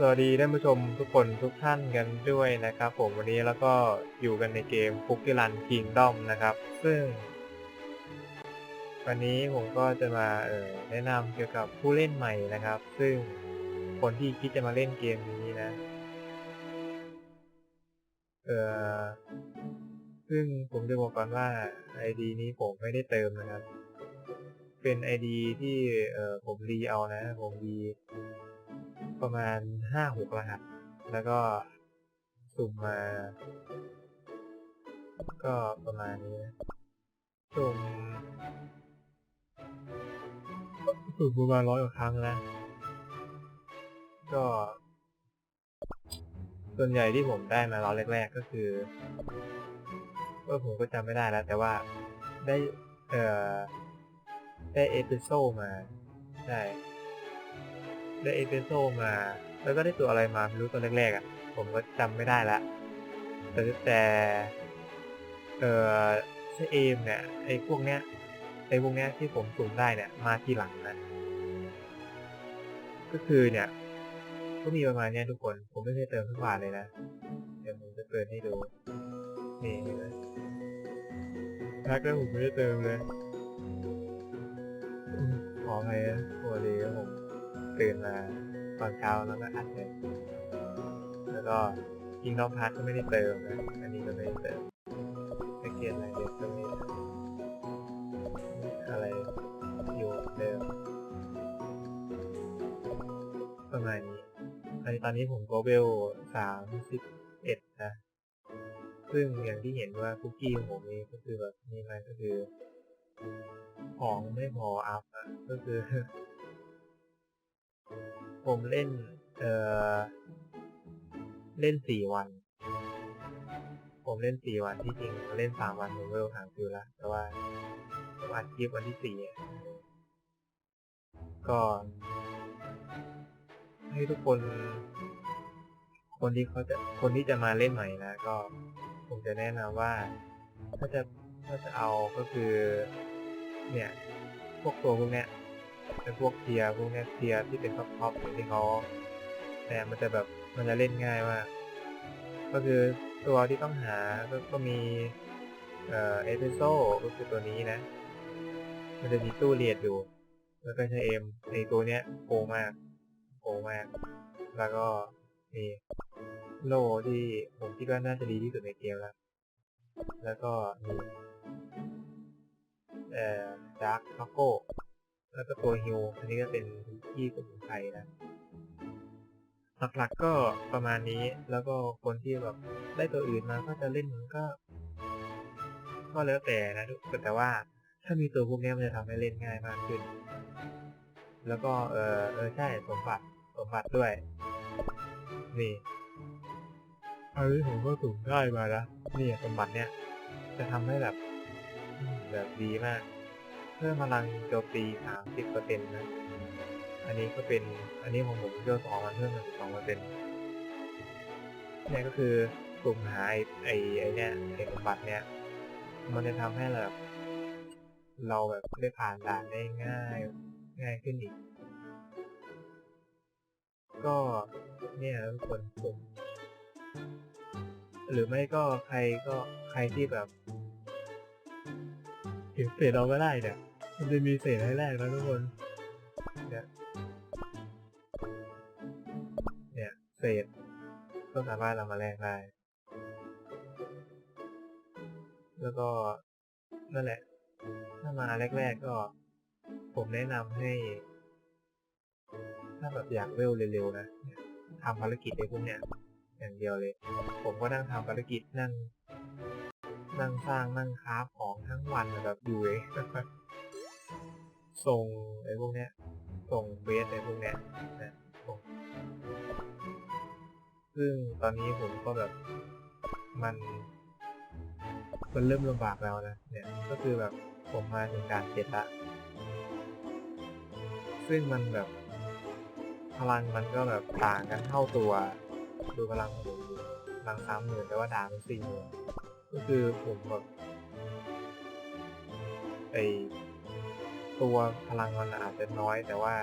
สวัสดีท่านผู้ชมทุกคนทุกท่านกันด้วยนะครับ ผมวันนี้แล้วก็อยู่กันในเกม c o o k i e Run Kingdom นะครับ ซึ่ง วันนี้ผมก็จะมาเออแนะนำเกี่ยวกับผู้เล่นใหม่นะครับ ซึ่งคนที่คิดจะมาเล่นเกมนี้นะเออซึ่งผมจะบอกก่อนว่า ID นี้ผมไม่ได้เติมนะครับ เป็น ID ที่เออผมรีเอานะ ผมรี ประมาณห้าหกรหัส แล้วก็สุ่มมา ก็ประมาณนี้นะสุ่มสุ่มประมาณร้อยกว่าครั้งนะก็ ส่วนใหญ่ที่ผมได้มาร้อยแรก ๆ ก็คือก็ผมก็จำไม่ได้แล้ว แต่ว่าได้ เอ่อ ได้เอพิโซมา ได้ ได้เอพิโซมา แล้วก็ได้ตัวอะไรมาไม่รู้ตัวแรกๆอะ ผมก็จำไม่ได้ละแต่แต่เออใช่เอมเนี่ยไอ้พวกเนี้ยไอ้พวกเนี้ยที่ผมสุ่มได้เนี่ยมาทีหลังนะก็คือเนี่ย ก็มีประมาณเนี้ยทุกคนผมไม่เคยเติมทุกบาทเลยนะ เดี๋ยวผมจะเปิดให้ดูนี่เห็นไหมแพ็คแล้วผมไม่ได้เติมเลยอืมขออภัยนะปกติผม ตื่นมาตอนเช้าแล้วก็อัดเลยแล้วก็ยิงน้องพัทก็ไม่ได้เติมนะ อันนี้ก็ไม่ได้เติมไม่เกียนอะไรเลยก็ไม่อะไรอยู่เดิมประมาณนี้ในตอนนี้ผมก็เวลสามสิบเอ็ดนะ ซึ่งอย่างที่เห็นว่าคุกกี้ของผมนี่ก็คือแบบนี่มันก็คือ ของไม่พออัพอะก็คือ ผมเล่น เอ่อ เล่นสี่วัน ผมเล่นสี่วันที่จริงเล่นสามวันผมเวลหางฟิวแล้วแต่ว่าผมอัดคลิปวันที่สี่อะก็ให้ทุกคน คนที่เขาจะคนที่จะมาเล่นใหม่นะ ก็ ผมจะแนะนำว่าถ้าจะถ้าจะเอาก็คือ เนี่ย พวกตัวพวกเนี้ย เป็นพวกเทียพวกเนี้ยเทียที่เป็นท็อปท็อปที่เขาแต่มันจะแบบมันจะเล่นง่ายมาก ก็คือตัวที่ต้องหาก็ก็มีเอ่อเอเปโซก็คือตัวนี้นะ มันจะมีตู้เรียดอยู่ แล้วก็ใช้เอ็มในตัวเนี้ยโกมากโกมาก แล้วก็มีโล่ที่ผมคิดว่าน่าจะดีที่สุดในเกมแล้ว แล้วก็มีเอ่อดาร์คโก แล้วก็ตัวฮิวอันนี้ก็เป็นที่สมุนไพรนะหลักๆก็ประมาณนี้แล้วก็คนที่แบบได้ตัวอื่นมาก็จะเล่นก็ ก็แล้วแต่นะทุกคนแต่ว่าถ้ามีตัวพวกนี้มันจะทำให้เล่นง่ายมากขึ้น แล้วก็เออเออใช่สมบัติสมบัติด้วย นี่อันนี้ผมก็สุ่มได้มาแล้วนี่สมบัติเนี้ยจะทำให้แบบแบบดีมาก เพิ่มพลังโจมตีสามสิบเปอร์เซ็นต์นะ อันนี้ก็เป็น อันนี้ของผมเพิ่มสองมันเพิ่มมาสองเปอร์เซ็นต์เนี่ยก็คือสุ่มหาไอ้ไอ้ไอ้เนี่ยไอ้สมบัติเนี้ยมันจะทำให้แบบเราแบบได้ผ่านด่านได้ง่ายง่ายขึ้นอีก ก็เนี่ยทุกคนผมหรือไม่ก็ใครก็ใครที่แบบเห็นเศษเราก็ได้เนี่ย มันจะมีเศษให้แรกนะทุกคน เนี่ย เนี่ย เศษ ก็สามารถเรามาแลกได้ แล้วก็ นั่นแหละ ถ้ามาแรก ๆ ก็ ผมแนะนำให้ ถ้าแบบอยากเวลเร็วๆนะทำภารกิจไอ้พวกเนี้ยอย่างเดียวเลย ผมก็นั่งทำภารกิจนั่ง นั่งสร้างนั่งคราฟของทั้งวันแบบอยู่เอง ส่งไอ้พวกเนี้ย ส่งเบสไอ้พวกเนี้ยนะซึ่งตอนนี้ผมก็แบบมันมันเริ่มลำบากแล้วนะ เนี่ย ก็คือแบบผมมาถึงดานเจ็ดละ ซึ่งมันแบบพลังมันก็แบบต่างกันเท่าตัว ดูพลังผมพลังสามหมื่นแต่ว่าด่ามันสี่หมื่นก็คือผมแบบไอ ตัวพลังมันอาจจะน้อย แต่ว่า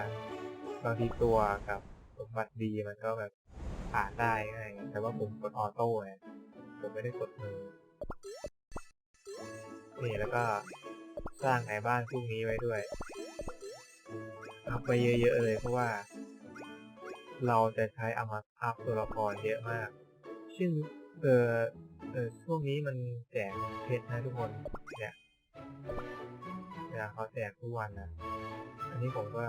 บางทีตัวกับสมบัติดีมันก็แบบผ่านได้ง่ายไงแต่ว่าผมกดออโต้ไงผมไม่ได้กดมือนี่แล้วก็สร้างไอ้บ้านพวกนี้ไว้ด้วยอัพไปเยอะๆเลยเพราะว่า เราจะใช้อามาอัพตัวละครเยอะมาก ซึ่งเออเออช่วงนี้มันแจกเพชรนะทุกคนเนี่ย เนี่ยเขาแจกทุกวันนะ อันนี้ผมก็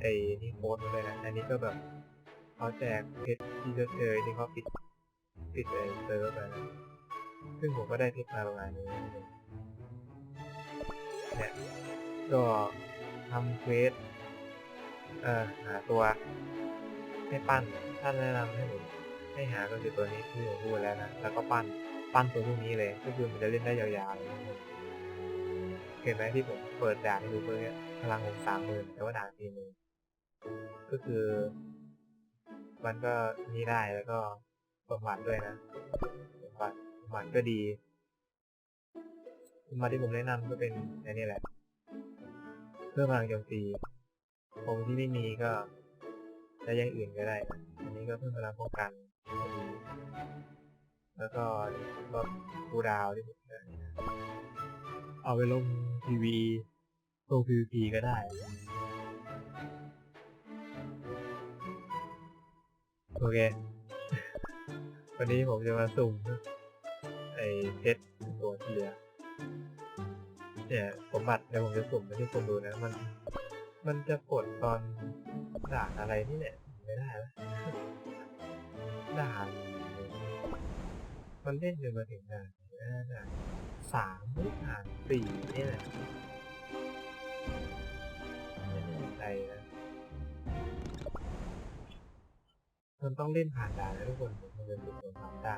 ไอ้นี่โค้ดเลยนะ อันนี้ก็แบบเขาแจกเพชรที่เจอๆที่เขาปิดปิดไอ้เซิร์ฟไปนะซึ่งผมก็ได้เพชรมาประมาณนี้เนี่ยก็ทำเควสเอ่อหาตัวให้ปั้นท่านแนะนำให้ผมให้หาก็คือตัวนี้ที่ผมพูดแล้วนะ แล้วก็ปั้นปั้นตัวพวกนี้เลย ก็คือมันจะเล่นได้ยาวๆเลย เห็นไหมที่ผมเปิดด่านให้ดูเพื่อนี้พลังผมสามหมื่นแต่ว่าด่านสี่หมื่นก็คือ มันก็นี่ได้แล้วก็สมบัติด้วยนะสมบัติสมบัติก็ดีมบัติที่ผมแนะนำก็เป็นอันนี้แหละ เพื่อพลังโจมตีผมที่ไม่มีก็ใช้อย่างอื่นก็ได้ อันนี้ก็เพิ่มพลังป้องกัน แล้วก็ลดคูดาวที่ผมได้นะ เอาไปลงทีวีลง PVP ก็ได้ โอเค วันนี้ผมจะมาสุ่มไอ้เพชรตัวที่เหลือเนี่ยสมบัติเดี๋ยวผมจะสุ่มให้ทุกคนดูนะ มัน มันจะกดตอนด่านอะไรนี่เนี่ยไม่ได้แล้วด่านมันเล่นจนมาถึงด่านด่าน สามหรือด่านสี่นี่แหละไม่แน่ใจนะมันต้องเล่นผ่านด่านนะทุกคนถึงมันจะถูกคนทำได้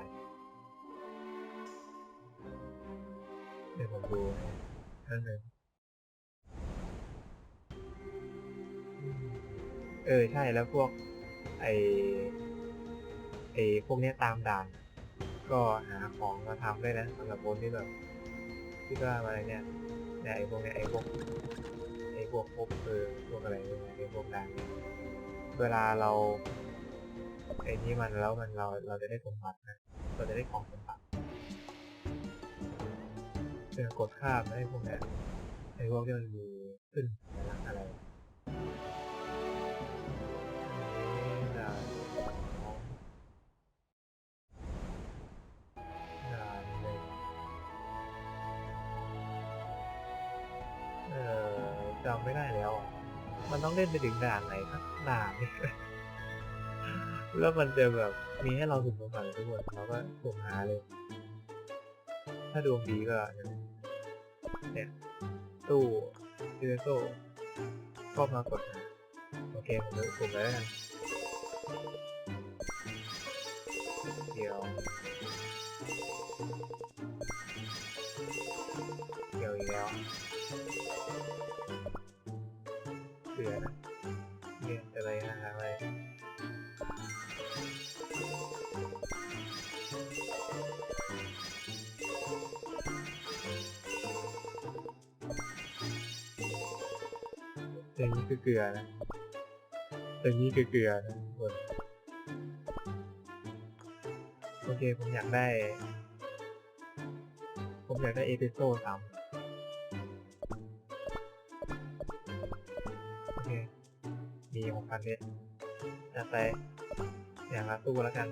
เดี๋ยวผมดูนะนั่นเลยอืมเออใช่แล้วพวก ไอไอพวกเนี้ยตามด่าน ก็หาของมาทำด้วยนะสำหรับคนที่แบบ ที่ว่าอะไรเนี่ยเนี่ยไอพวกเนี่ยไอพวกไอพวกพวกเออพวกอะไรเนี่ยไอพวกดังเนี่ยเวลาเราไอ้นี่มันแล้วมันเราเราจะได้สมบัตินะเราจะได้ของสมบัติเจอกดข้ามไอ้พวกเนี้ยไอ้พวกที่มันมีขึ้นนะ ต้องเล่นไปถึงด่านไหนสักด่านนี่แล้วมันจะแบบมีให้เราสุ่มสมบัติทุกคนเราก็สุ่มหาเลย ถ้าดวงดีก็เนี่ยตู้ยูโซ่ก็มากดหาโอเคผมจะสุ่มแล้วเดี๋ยว เสือนะเนี่ยอะไรนะอะไรอย่างนี้คือเกลือนะอย่างนี้คือเกลือนะทุกคนโอเคผมอยากได้ ผมอยากได้เอพิโซดสาม หกพันเพชรจัดไปอย่างละตู้แล้วกัน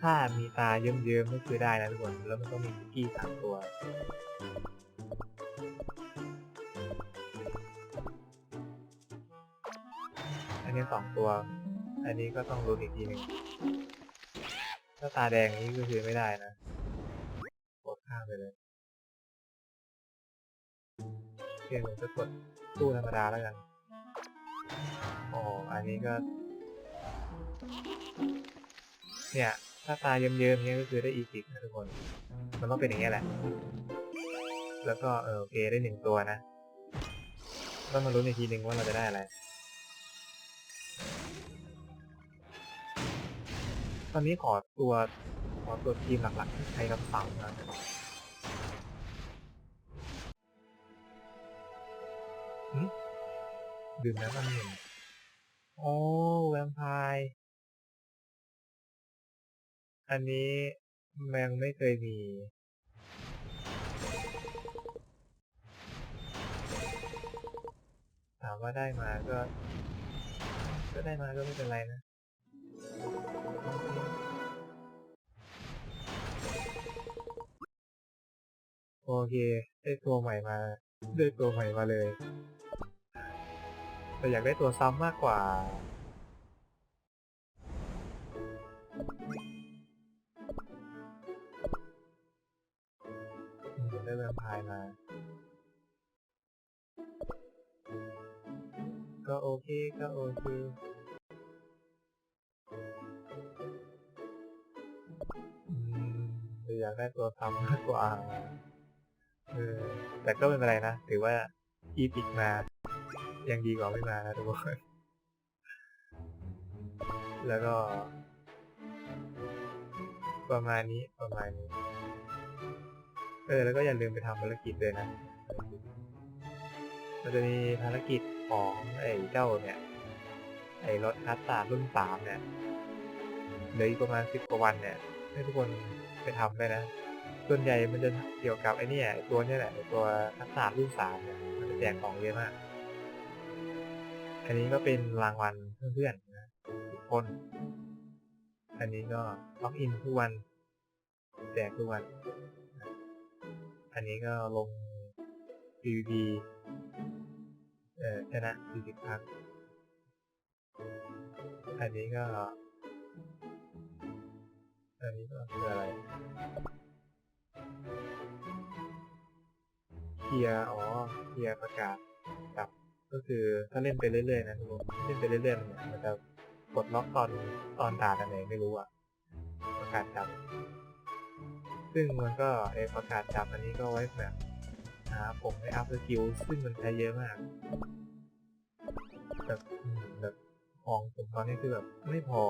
ถ้ามีตาเยิ้มๆก็คือได้นะทุกคน แล้วมันต้องมีคุกกี้สามตัว อันนี้สองตัว อันนี้ก็ต้องรุ้นอีกทีหนึ่งถ้าตาแดงนี้ก็คือไม่ได้นะ ผมจะกดตู้ธรรมดาแล้วกันอ๋ออันนี้ก็ เนี่ย ถ้าตาเยิ้มๆเนี้ยก็คือได้อีพิกนะทุกคน มันต้องเป็นอย่างเงี้ยแหละ แล้วก็เออโอเคได้หนึ่งตัวนะต้องมาลุ้นอีกทีหนึ่งว่าเราจะได้อะไร ตอนนี้ขอตัวขอตัวทีมหลักๆที่ใช้กับเสานะ ดื่มน้ำมันหนึ่งโอ้แวมไพร์อันนี้แมงไม่เคยมี ถามว่าได้มาก็ ก็ได้มาก็ไม่เป็นไรนะโอเค ได้ตัวใหม่มา ได้ตัวใหม่มาเลย แต่อยากได้ตัวซ้ำมากกว่า ได้แวมไพร์มา ก็โอเค ก็โอเคแต่อยากได้ตัวซ้ำมากกว่า เออ แต่ก็ไม่เป็นไรนะ ถือว่าอีพิกมา ยังดีกว่าไม่มานะทุกคนแล้วก็ ประมาณนี้ประมาณนี้ เออ แล้วก็อย่าลืมไปทำภารกิจด้วยนะ มันจะมีภารกิจของไอ้เจ้าเนี่ย ไอ้รถคัสตาร์ดรุ่นสามเนี่ยเหลืออีกประมาณสิบกว่าวันเนี่ย ให้ทุกคนไปทำด้วยนะ ส่วนใหญ่มันจะเกี่ยวกับไอ้นี่ตัวเนี่ยแหละตัวคัสตาร์ดรุ่นสามเนี่ยมันจะแจกของเยอะมาก อันนี้ก็เป็นรางวัลเพื่อนๆนะทุกคน อันนี้ก็ล็อกอินทุกวันแจกทุกวัน อันนี้ก็ลง PVP เอ่อชนะ40ครั้งอันนี้ก็ อันนี้ก็คืออะไรเคลียร์อ๋อเคลียร์ประกาศกับ ก็คือถ้าเล่นไปเรื่อยๆนะทุกคนเล่นไปเรื่อยๆเนี่ยมันจะกดล็อกตอนตอนด่านอะไรไม่รู้อะประกาศจับ ซึ่งมันก็ไอประกาศจับอันนี้ก็ไว้แบบหาผมในอัพสกิลซึ่งมันใช้เยอะมากแบบแบบของผมตอนนี้คือแบบไม่พอ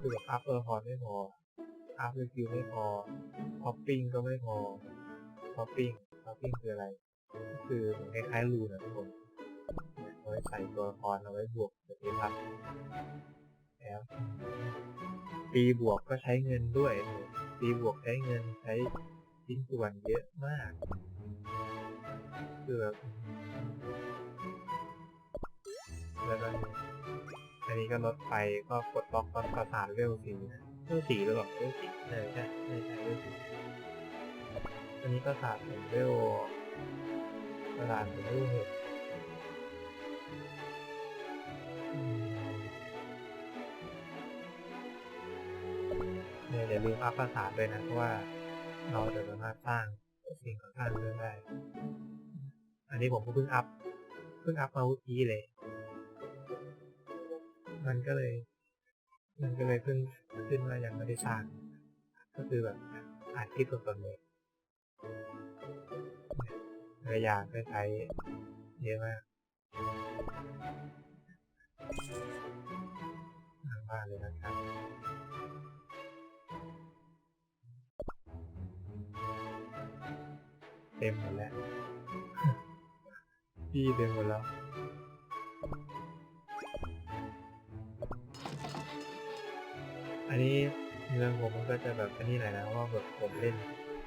คือแบบอัพเออร์พอไม่พออัพสกิลไม่พอทอปปิ้งก็ไม่พอทอปปิ้งทอปปิ้งคืออะไร คือเหมือนคล้ายๆรูนะทุกคน ไว้ใส่ตัวละครเอาไว้บวกสเตตัสแล้วปีบวกก็ใช้เงินด้วยนะปีบวกใช้เงินใช้ชิ้นส่วนเยอะมากคือแบบแล้วก็อันนี้ก็ลดไปก็กดล็อกก็ประสานเร็วสีนะเวสีหรือเปล่าเวสีเออใช่ใช่ใช่เวสีอันนี้ก็สาดถึงเวลตลาดเป็นรูปเห็ด เนี่ยอย่าลืมอัพภาษาด้วยนะ เพราะว่าเราจะสามารถสร้างสิ่งของสร้างเรื่องได้ อันนี้ผมก็เพิ่งอัพ เพิ่งอัพมาเมื่อกี้เลย มันก็เลย มันก็เลยเพิ่งขึ้นมาอยังไม่ได้สร้าง ก็คือแบบอ่าจคิดสดๆเลยหลายอย่างได้ใช้เยอะมากทางบ้านเลยนะครับ เต็มหมดแล้วพี่เต็มหมดแล้วอันนี้เมืองผมมันก็จะแบบอันนี้หน่อยนะเพราะว่าแบบผมเล่น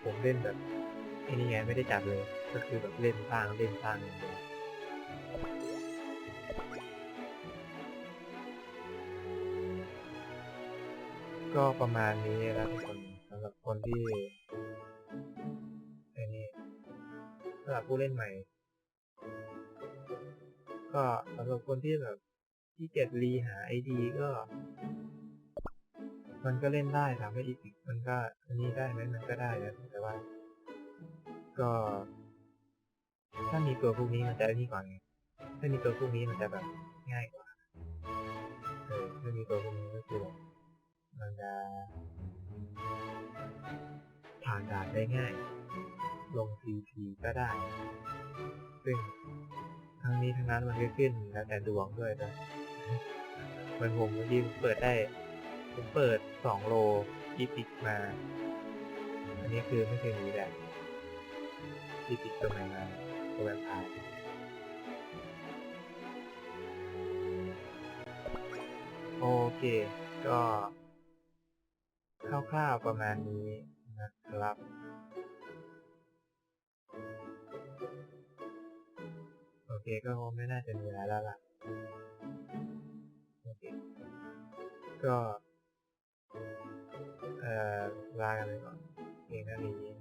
ผมเล่นแบบไอ้นี่ไงไม่ได้จัดเลย ก็คือแบบเล่นสร้างเล่นสร้างอย่างเดียวก็ประมาณนี้แล้วทุกคนสำหรับคนที่ สำหรับผู้เล่นใหม่ ก็สำหรับคนที่แบบที่เกียจรีหาไอดีก็ มันก็เล่นได้ถามว่าอีพิกมันก็อันนี้ได้ไหมมันก็ได้นะแต่ว่า ก็ ถ้ามีตัวพวกนี้มันจะนี่ก่อนไงถ้ามีตัวพวกนี้มันจะแบบง่ายกว่าเออถ้ามีตัวพวกนี้ก็คือแบบมันจะ ผ่านด่านได้ง่าย ลง CP ก็ได้ ซึ่งทั้งนี้ทั้งนั้นมันก็ขึ้นแล้วแต่ดวงด้วยนะมันผมเมื่อกี้เปิดได้ผมเปิดสองโลอีปิกมา อันนี้คือไม่เคยมีแบบอีปิกตัวไหนมาตัวแวมพายโอเค ก็คร่าวๆประมาณนี้ นะครับ โอเคก็คงไม่น่าจะมีอะไรแล้วล่ะโอเคก็ เอ่อลากันไปก่อนเพียงเท่านี้